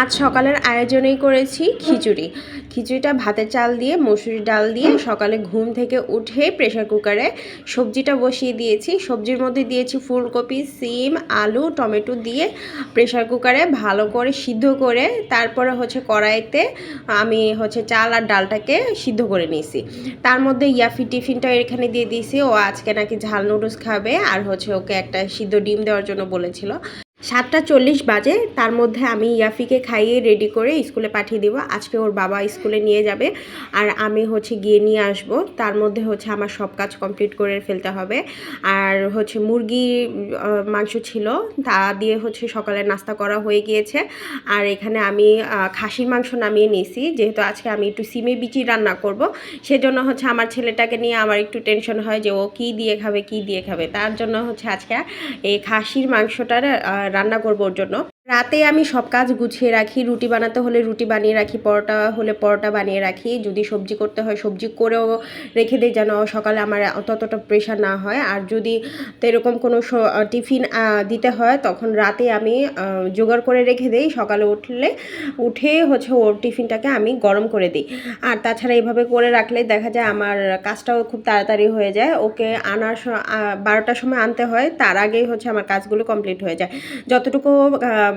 আজ সকালের আয়োজনেই করেছি খিচুড়ি। খিচুড়িটা ভাতের চাল দিয়ে মসুরি ডাল দিয়ে সকালে ঘুম থেকে উঠে প্রেশার কুকারে সবজিটা বসিয়ে দিয়েছি। সবজির মধ্যে দিয়েছি ফুলকপি, সিম, আলু, টমেটো দিয়ে প্রেশার কুকারে ভালো করে সিদ্ধ করে তারপরে হচ্ছে কড়াইতে আমি হচ্ছে চাল আর ডালটাকে সিদ্ধ করে নিয়েছি। তার মধ্যে ইয়াফি টিফিনটা এখানে দিয়ে দিয়েছি। ও আজকে নাকি ঝাল নুডলস খাবে আর হচ্ছে ওকে একটা সিদ্ধ ডিম দেওয়ার জন্য বলেছিল। সাতটা চল্লিশ বাজে, তার মধ্যে আমি ইয়াফিকে খাইয়ে রেডি করে স্কুলে পাঠিয়ে দেবো। আজকে ওর বাবা স্কুলে নিয়ে যাবে আর আমি হচ্ছে গিয়ে নিয়ে আসব। তার মধ্যে হচ্ছে আমার সব কাজ কমপ্লিট করে ফেলতে হবে। আর হচ্ছে মুরগি মাংস ছিল, তা দিয়ে হচ্ছে সকালে নাস্তা করা হয়ে গিয়েছে। আর এখানে আমি খাসির মাংস নামিয়ে নিয়েছি। যেহেতু আজকে আমি একটু সিমে বিচি রান্না করব, সেজন্য হচ্ছে আমার ছেলেটাকে নিয়ে আমার একটু টেনশন হয় যে ও কী দিয়ে খাবে, কী দিয়ে খাবে। তার জন্য হচ্ছে আজকে এই খাসির মাংসটার রান্না করব ওর জন্য। রাতে আমি সব কাজ গুছিয়ে রাখি, রুটি বানাতে হলে রুটি বানিয়ে রাখি, পরোটা হলে পরোটা বানিয়ে রাখি। যদি সবজি করতে হয় সবজি করেও রেখে দিই যেন সকালে আমার ততটা প্রেশার না হয়। আর যদি তো এরকম কোনো টিফিন দিতে হয় তখন রাতে আমি জোগাড় করে রেখে দিই। সকালে উঠলে, উঠে হচ্ছে ওর টিফিনটাকে আমি গরম করে দিই। আর তাছাড়া এইভাবে করে রাখলে দেখা যায় আমার কাজটাও খুব তাড়াতাড়ি হয়ে যায়। ওকে আনার বারোটার সময় আনতে হয়। তার আগেই হচ্ছে আমার কাজগুলো কমপ্লিট হয়ে যায়। যতটুকু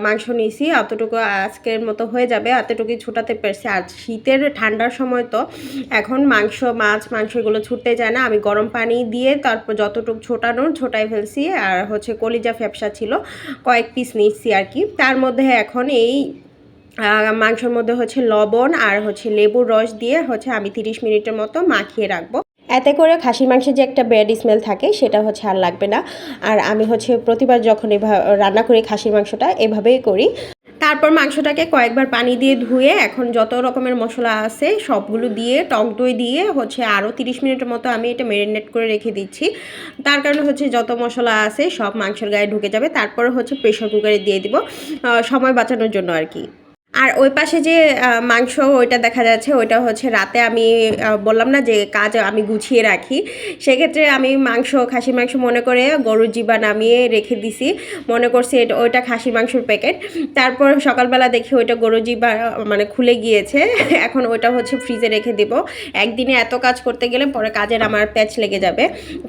মাংস নিয়েছি অতটুকু আজকের মতো হয়ে যাবে। এতটুকুই ছুটাতে পেরেছি। আর শীতের ঠান্ডার সময় তো এখন মাংস, মাছ, মাংস এগুলো ছুটতে যায় না। আমি গরম পানি দিয়ে তারপর যতটুকু ছোটানোর ছোটাই ফেলছি। আর হচ্ছে কলিজা ফ্যাপসা ছিল, কয়েক পিস নিচ্ছি আর কি। তার মধ্যে এখন এই মাংসের মধ্যে হচ্ছে লবণ আর হচ্ছে লেবুর রস দিয়ে হচ্ছে আমি তিরিশ মিনিটের মতো মাখিয়ে রাখব। এতে করে খাসির মাংসের যে একটা ব্যাড স্মেল থাকে, সেটা হচ্ছে আর লাগবে না। আর আমি হচ্ছে প্রতিবার যখন এভাবে রান্না করি খাসির মাংসটা, এভাবেই করি। তারপর মাংসটাকে কয়েকবার পানি দিয়ে ধুয়ে এখন যত রকমের মশলা আছে, সবগুলো দিয়ে, টক দই দিয়ে হচ্ছে আরও তিরিশ মিনিটের মতো আমি এটা ম্যারিনেট করে রেখে দিচ্ছি। তার কারণে হচ্ছে যত মশলা আছে, সব মাংসের গায়ে ঢুকে যাবে। তারপরে হচ্ছে প্রেশার কুকারে দিয়ে দিব সময় বাঁচানোর জন্য আর কি। আর ওই পাশে যে মাংস ওইটা দেখা যাচ্ছে, ওইটা হচ্ছে রাতে আমি বললাম না যে কাজ আমি গুছিয়ে রাখি। সেক্ষেত্রে আমি মাংস, খাসির মাংস মনে করে গরুর জিবা নামিয়ে রেখে দিছি। মনে করছি এটা, ওইটা খাসির মাংসর প্যাকেট। তারপর সকালবেলা দেখি ওইটা গরুর জিবা মানে খুলে গিয়েছে। এখন ওইটা হচ্ছে ফ্রিজে রেখে দেব। একদিনে এত কাজ করতে গেলে পরে কাজের আমার প্যাচ লেগে যাবে।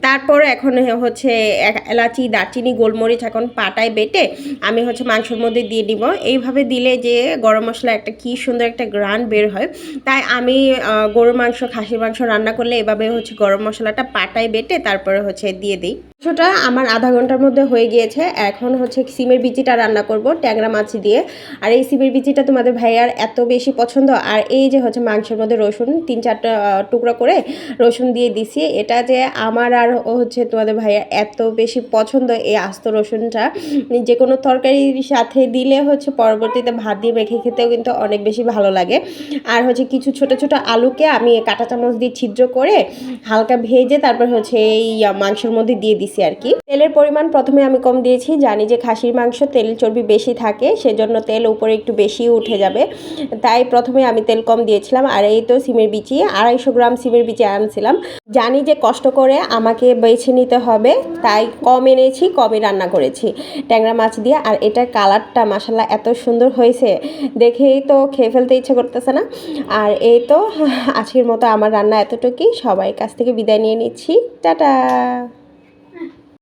তারপর এখন হচ্ছে এলাচি, দারচিনি, গোলমরিচ এখন পাটায় বেটে আমি হচ্ছে মাংসের মধ্যে দিয়ে দিব। এইভাবে দিলে যে গরম মশলা, একটা কি সুন্দর একটা গ্রান বের হয়। তাই আমি গরুর মাংস, খাসির মাংস রান্না করলে এভাবে হচ্ছে গরম মশলাটা পাটায় বেটে তারপরে হচ্ছে দিয়ে দিই। মাংসটা আমার আধা ঘণ্টার মধ্যে হয়ে গিয়েছে। এখন হচ্ছে সিমের বিচিটা রান্না করব, ট্যাংরা মাছ দিয়ে। আর এই সিমের বিচিটা তোমাদের ভাইয়ার এত বেশি পছন্দ, আর এই যে হচ্ছে মাংসের মধ্যে রসুন, তিন চারটা টুকরো করে রসুন দিয়ে দিছি। এটা যে আমার আর হচ্ছে তোমাদের ভাইয়ার এত বেশি পছন্দ এই আস্ত রসুনটা। যে কোনো তরকারির সাথে দিলে হচ্ছে পরবর্তীতে ভাত দিয়ে মেখে খেতেও কিন্তু অনেক বেশি ভালো লাগে। আর হচ্ছে কিছু ছোট ছোট আলুকে আমি কাঁটা চামচ দিয়ে ছিদ্র করে হালকা ভেজে তারপর হচ্ছে এই মাংসের মধ্যে দিয়ে দিছি। আর কি। তেলের পরিমাণ প্রথমে আমি কম দিয়েছি, জানি যে খাসির মাংস তেল চর্বি বেশি থাকে, সেজন্য তেল উপরে একটু বেশি উঠে যাবে। তাই প্রথমে আমি তেল কম দিয়েছিলাম, আর এই তো সিমের বিচি, আড়াইশো গ্রাম সিমের বিচি আনছিলাম। জানি যে কষ্ট করে আমাকে বেছে নিতে হবে, তাই কম এনেছি, কমই রান্না করেছি। ট্যাংরা মাছ দিয়ে, আর এটার কালারটা মাসাল্লাহ এত সুন্দর হয়েছে, দেখেই তো খেয়ে ফেলতে ইচ্ছে করতেছে না। আর এই তো, আজকের মতো আমার রান্না এতটুকুই, সবাই কাছ থেকে বিদায় নিয়ে নিচ্ছি, টাটা!